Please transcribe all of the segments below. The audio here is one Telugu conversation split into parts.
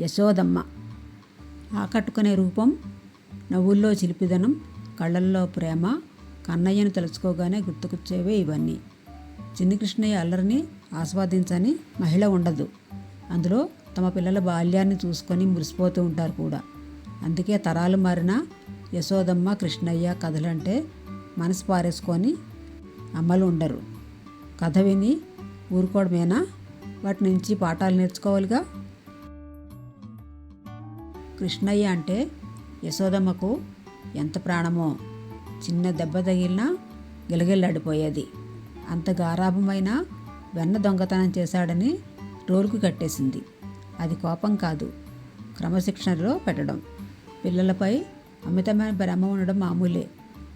యశోదమ్మ. ఆకట్టుకునే రూపం నవ్వుల్లో చిలిపిదనం కళ్ళల్లో ప్రేమ కన్నయ్యను తలుచుకోగానే గుర్తుకొచ్చేవే ఇవన్నీ. చిన్నకృష్ణయ్య అల్లరిని ఆస్వాదించని మహిళ ఉండదు. అందులో తమ పిల్లల బాల్యాన్ని చూసుకొని మురిసిపోతూ ఉంటారు కూడా. అందుకే తరాలు మారిన యశోదమ్మ కృష్ణయ్య కథలంటే మనసు పారేసుకొని అమ్మలు ఉండరు. కథ విని ఊరుకోవడమేనా? వాటి నుంచి పాఠాలు నేర్చుకోవాలిగా? కృష్ణయ్య అంటే యశోదమ్మకు ఎంత ప్రాణమో చిన్న దెబ్బ తగిలినా గిలగిల్లాడిపోయేది. అంత గారాభమైన వెన్న దొంగతనం చేశాడని రోలుకు కట్టేసింది. అది కోపం కాదు క్రమశిక్షణలో పెట్టడం. పిల్లలపై అమితమైన ప్రేమ ఉండడం మామూలే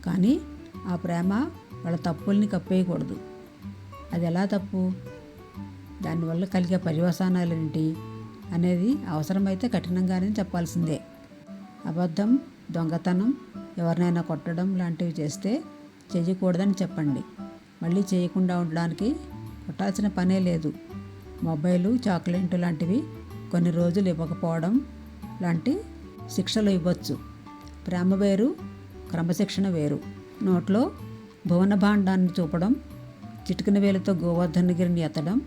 కానీ ఆ ప్రేమ వాళ్ళ తప్పుల్ని కప్పేయకూడదు. అది ఎలా తప్పు? దానివల్ల కలిగే పర్యవసానాలు ఏంటి అనేది అవసరమైతే కఠినంగానే చెప్పాల్సిందే. అబద్ధం దొంగతనం ఎవరినైనా కొట్టడం లాంటివి చేస్తే చేయకూడదని చెప్పండి. మళ్ళీ చేయకుండా ఉండడానికి కొట్టాల్సిన పనే లేదు. మొబైలు చాక్లెట్ లాంటివి కొన్ని రోజులు ఇవ్వకపోవడం లాంటి శిక్షలు ఇవ్వచ్చు. ప్రేమ వేరు క్రమశిక్షణ వేరు. నోట్లో భువన భాండాన్ని చూపడం చిటికిన వేలుతో గోవర్ధనగిరిని ఎత్తడం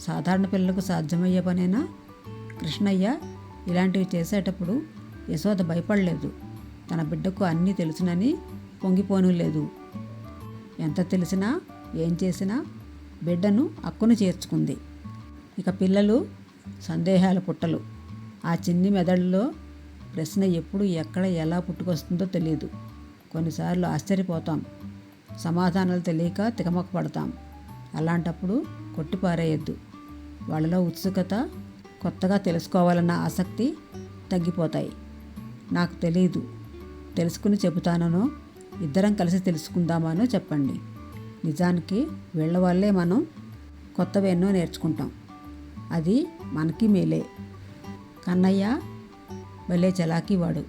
సాధారణ పిల్లలకు సాధ్యమయ్యే పనేనా? కృష్ణయ్య ఇలాంటివి చేసేటప్పుడు యశోద భయపడలేదు. తన బిడ్డకు అన్నీ తెలుసునని పొంగిపోను లేదు. ఎంత తెలిసినా ఏం చేసినా బిడ్డను అక్కును చేర్చుకుంది. ఇక పిల్లలు సందేహాల పుట్టలు. ఆ చిన్ని మెదడులో ప్రశ్న ఎప్పుడు ఎక్కడ ఎలా పుట్టుకొస్తుందో తెలియదు. కొన్నిసార్లు ఆశ్చర్యపోతాం. సమాధానాలు తెలియక తికమక పడతాం. అలాంటప్పుడు కొట్టిపారేయద్దు. వాళ్ళలో ఉత్సుకత కొత్తగా తెలుసుకోవాలన్న ఆసక్తి తగ్గిపోతాయి. నాకు తెలియదు తెలుసుకుని చెబుతానో ఇద్దరం కలిసి తెలుసుకుందామనో చెప్పండి. నిజానికి వీళ్ళ వల్లే మనం కొత్తవి ఎన్నో నేర్చుకుంటాం. అది మనకి మేలే. కన్నయ్య భలే చలాకీవాడు.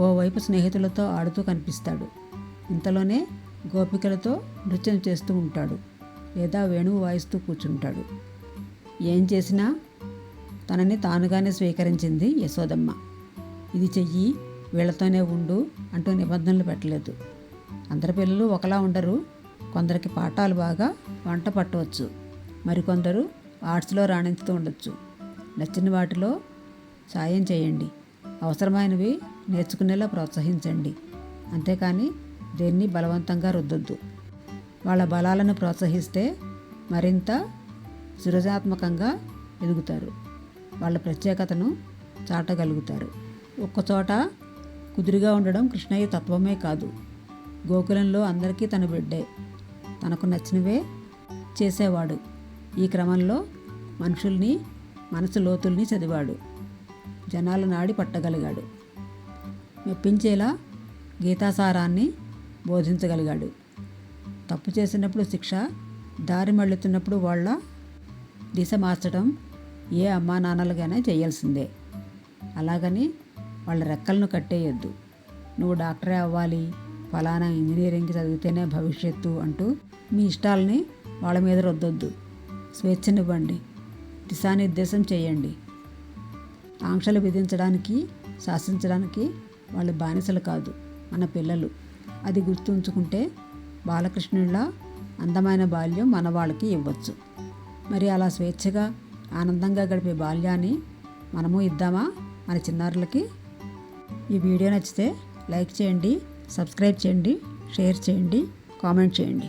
ఓవైపు స్నేహితులతో ఆడుతూ కనిపిస్తాడు. ఇంతలోనే గోపికలతో నృత్యం చేస్తూ ఉంటాడు. లేదా వేణువు వాయిస్తూ కూర్చుంటాడు. ఏం చేసినా తనని తానుగానే స్వీకరించింది యశోదమ్మ. ఇది చెయ్యి వీళ్ళతోనే ఉండు అంటూ నిబంధనలు పెట్టలేదు. అందరి పిల్లలు ఒకలా ఉండరు. కొందరికి పాఠాలు బాగా వంట పట్టవచ్చు. మరికొందరు ఆర్ట్స్లో రాణించుతూ ఉండొచ్చు. నచ్చిన వాటిలో సాయం చేయండి. అవసరమైనవి నేర్చుకునేలా ప్రోత్సహించండి. అంతేకాని దేన్ని బలవంతంగా రుద్దొద్దు. వాళ్ళ బలాలను ప్రోత్సహిస్తే మరింత సృజనాత్మకంగా ఎదుగుతారు. వాళ్ళ ప్రత్యేకతను చాటగలుగుతారు. ఒక్కచోట కుదురుగా ఉండడం కృష్ణయ్య తత్వమే కాదు. గోకులంలో అందరికీ తన బిడ్డే. తనకు నచ్చినవే చేసేవాడు. ఈ క్రమంలో మనుషుల్ని మనసు లోతుల్ని చదివాడు. జనాల నాడి పట్టగలిగాడు. మెప్పించేలా గీతాసారాన్ని బోధించగలిగాడు. తప్పు చేసినప్పుడు శిక్ష దారి మళ్ళుతున్నప్పుడు వాళ్ళ దిశ మార్చడం ఏ అమ్మా నాన్నలుగానే చేయాల్సిందే. అలాగని వాళ్ళ రెక్కలను కట్టేయొద్దు. నువ్వు డాక్టరే అవ్వాలి ఫలానా ఇంజనీరింగ్ చదివితేనే భవిష్యత్తు అంటూ మీ ఇష్టాలని వాళ్ళ మీద రుద్దొద్దు. స్వేచ్ఛనివ్వండి. దిశానిర్దేశం చేయండి. ఆంక్షలు విధించడానికి శాసించడానికి వాళ్ళు బానిసలు కాదు మన పిల్లలు. అది గుర్తుంచుకుంటే బాలకృష్ణుల అందమైన బాల్యం మన వాళ్ళకి ఇవ్వచ్చు. మరి అలా స్వేచ్ఛగా ఆనందంగా గడిపే బాల్యాన్ని మనము ఇద్దామా మన చిన్నారులకి? ఈ వీడియో నచ్చితే లైక్ చేయండి సబ్స్క్రైబ్ చేయండి షేర్ చేయండి కామెంట్ చేయండి.